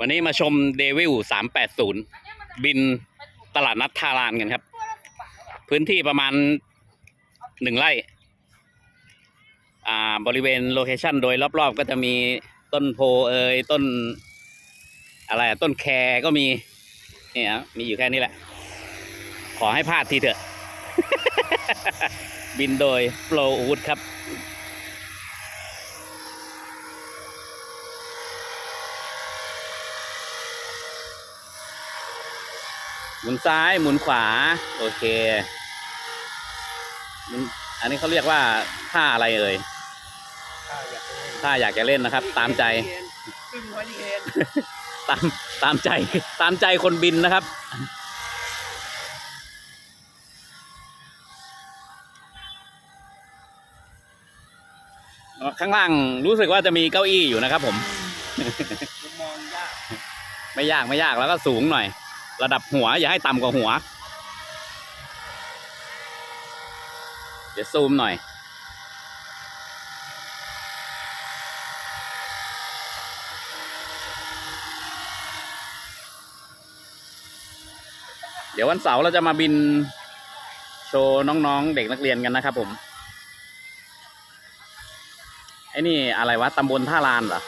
วันนี้มาชมเดวิล380บินตลาดนัดทารานกันครับ พื้นที่ประมาณหนึ่งไร่ อ่า บริเวณโลเคชันโดยรอบๆ ก็จะมีต้นโพเอยต้น อะไรต้นแครก็มี เนี่ยครับมีอยู่แค่นี้แหละ ขอให้พลาดทีเถอะ บินโดยโปรวูดครับ มุนซ้ายหมุนขวา โอเคหมุนอันนี้เขาเรียกว่าท่าอะไรเอ่ยถ้าอยากจะเล่นถ้าอยากจะเล่นนะครับ ตามใจขึ้นไว้ที่เอ็นตามตามใจ ตามใจคนบินนะครับ ข้างล่างรู้สึกว่าจะมีเก้าอี้อยู่นะครับผมมุมมองยากไม่ยากไม่ยากแล้วก็สูงหน่อย ระดับหัว อย่าให้ต่ำกว่าหัว เดี๋ยวซูมหน่อย เดี๋ยววันเสาร์เราจะมาบิน โชว์น้องๆ เด็กนักเรียนกันนะครับผม ไอ้นี่อะไรวะตำบลท่าลานเหรอ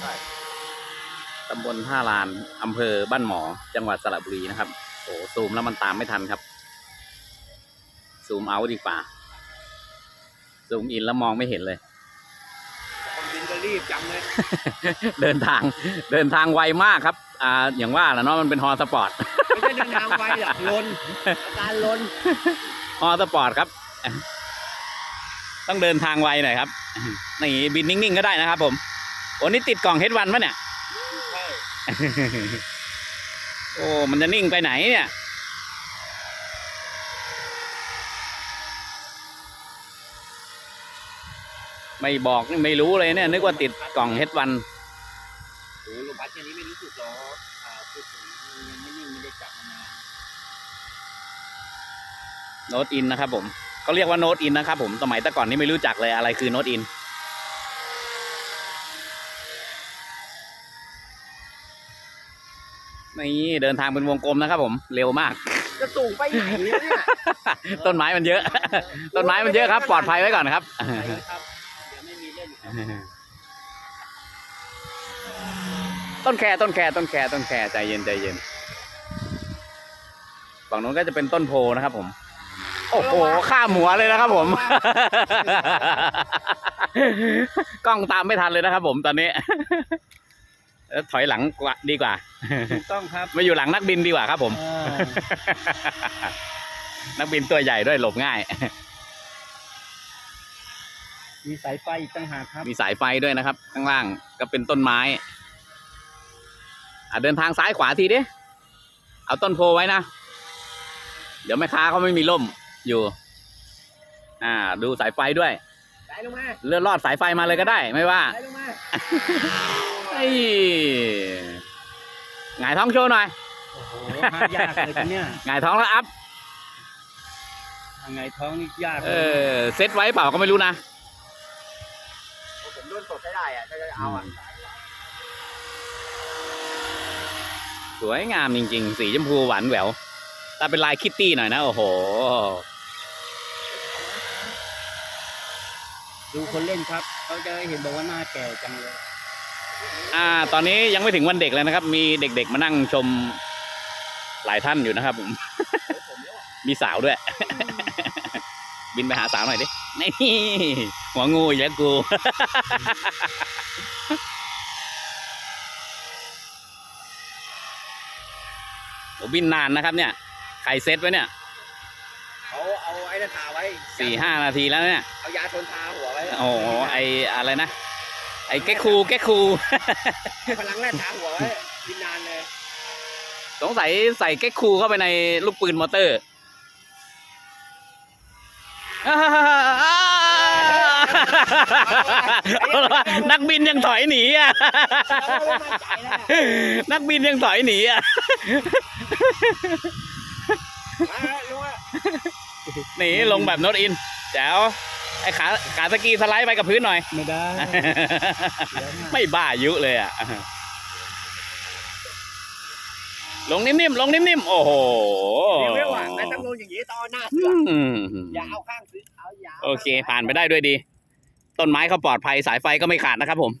ใช่ ตำบลท่าลานอำเภอบ้านหมอ จังหวัดสระบุรีนะครับโอ้ซูมแล้วมันตามไม่ทันครับ ซูมเอาดีกว่า ซูมอินแล้วมองไม่เห็นเลยคนบินก็รีบจังเลย เดินทาง เดินทางไวมากครับ อ่า อย่างว่าแหละเนาะมันเป็นฮอสปอร์ต ไม่ใช่เดินทางไวหรอกลนอาการลนฮอสปอร์ตครับ ต้องเดินทางไวหน่อยครับ นี่บินนิ่งๆก็ได้นะครับผม โอ้นี่ติดกล่องเฮดวันปะเนี่ยใช่ โอ้ มันจะนิ่งไปไหนเนี่ย ไม่บอกนี่ไม่รู้เลยเนี่ย นึกว่าติดกล่องเฮดวันโอ้ลมพัดแค่นี้ไม่รู้สึกหรอกอ่าพูดถึงยังไม่นิ่งไม่ได้จับมานานโน้ตอินนะครับผมเขาเรียกว่าโน้ตอินนะครับผม สมัยแต่ก่อนนี่ไม่รู้จักเลยอะไรคือโน้ตอิน นี่เดินทางเป็นวงกลมนะครับผมเร็วมาก จะสูงไปไหนเนี่ยต้นไม้มันเยอะ ต้นไม้มันเยอะครับ ปลอดภัยไว้ก่อนครับไปเลยครับเดี๋ยวไม่มีเล่นอีกครับต้นแคต้นแคต้นแคต้นแคใจเย็นใจเย็นฝั่งนู้นก็จะเป็นต้นโพนะครับผม โอ้โหข้ามหัวเลยนะครับผม กล้องตามไม่ทันเลยนะครับผมตอนนี้เอ้อ ถอยหลังกว่าดีกว่า ถูกต้องครับ มาอยู่หลังนักบินดีกว่าครับผม อ่า นักบินตัวใหญ่ด้วยหลบง่าย มีสายไฟอีกต่างหากครับ มีสายไฟด้วยนะครับ ข้างล่างก็เป็นต้นไม้อะเดินทางซ้ายขวาทีดิเอาต้นโพไว้นะ เดี๋ยวแม่ค้าเขาไม่มีร่มอยู่ อ่า ดูสายไฟด้วย สายลงมาเลื่อนลอดสายไฟมาเลยก็ได้ ไม่ว่า สายลงมาไอ้ หงายท้องโชว์หน่อยโอ้โหหายากเลยทีเนี้ยหงายท้องแล้วอัพยังไงท้องนี่ยากเออ เซ็ตไว้เปล่าก็ไม่รู้นะ ผมโดนสดได้ได้อะถ้าจะเอาอะสวยงามจริงๆ สีชมพูหวานแหววถ้าเป็นลายคิตตี้หน่อยนะ โอ้โห ดูคนเล่นครับ เขาจะเห็นบอกว่าหน้าแก่จังเลย อ่า ตอนนี้ยังไม่ถึงวันเด็กเลยนะครับ มีเด็กๆมานั่งชมหลายท่านอยู่นะครับผม มีสาวด้วย บินไปหาสาวหน่อยดิ นี่หัวงูอีกแล้วกู โอ้บินนานนะครับเนี่ย ใครเซตไว้เนี่ย เขาเอาไอ้นั่นทาไว้สี่ห้านาทีแล้วเนี่ย เอายาชนทาหัวไว้ โอ้โหไออะไรนะ ไอแก๊กคูแก๊กคูพลังแรกทาหัวไว้กินนานเลย สงสัยใส่แก๊กคูเข้าไปในลูกปืนมอเตอร์นักบินยังถอยหนีอะ นักบินยังถอยหนีอะหนีลงแบบโนตอินแจ๋ว ไอ้ขาขาสกีสไลด์ไปกับพื้นหน่อย ไม่ได้ ไม่บ้าอายุเลยอะ ลงนิ่มๆ ลงนิ่มๆ โอ้โหเดี๋ยวไม่หวังนะต้องลงอย่างนี้ต้องเอาหน้าเสืออืมอย่าเอาข้างซื้อเอาอย่าโอเค ผ่านไปได้ด้วยดี ต้นไม้เขาปลอดภัยสายไฟก็ไม่ขาดนะครับผม